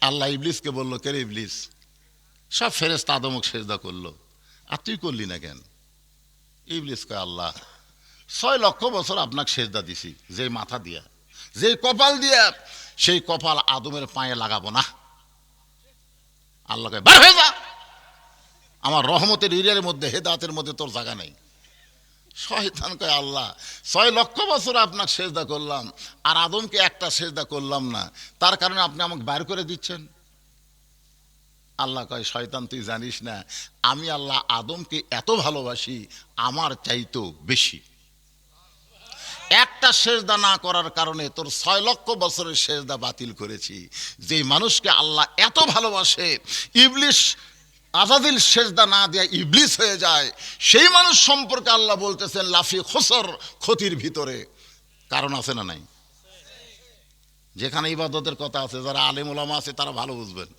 আল্লাহ ইবলিসকে বলল, কে রে ইবলিস? সব ফেরেস্তা আদমক সেজদা করল। আর তুই করলি না কেন? ইবলিস কয়, আল্লাহ, ছয় লক্ষ বছর আপনাকে সেজদা দিছি, যে মাথা দিয়া, যে কপাল দিয়া, সেই কপাল আদমের পায়ে লাগাবো না। আল্লাহ কয়, বার হয়ে যা। আমার রহমতের ইরিয়ার মধ্যে হেদাতের মধ্যে তোর জায়গা নেই। শয়তান কয়, আল্লাহ, ছয় লক্ষ বছর আপনাকে সেজদা করলাম, আর আদমকে একটা সেজদা করলাম না। তার কারণে আপনি আমাকে বাইর করে দিচ্ছেন। আল্লাহ কয়, শয়তান, তুই জানিস না, আমি আল্লাহ আদমকে এত ভালোবাসি, আমার চাইতো বেশি। একটা সেজদা না করার কারণে তোর ছয় লক্ষ বছরের সেজদা বাতিল করেছি। যে মানুষকে আল্লাহ এত ভালোবাসে, ইবলিশ আজাদিল সেজদা না দেয়া ইবলিস হয়ে যায়, সেই মানুষ সম্পর্কে আল্লাহ বলতেছেন, লাফি খসর ক্ষতির ভিতরে। কারণ আছে না নাই? যেখানে ইবাদতের কথা আছে, যারা আলেম আছে, তারা ভালো বুঝবেন।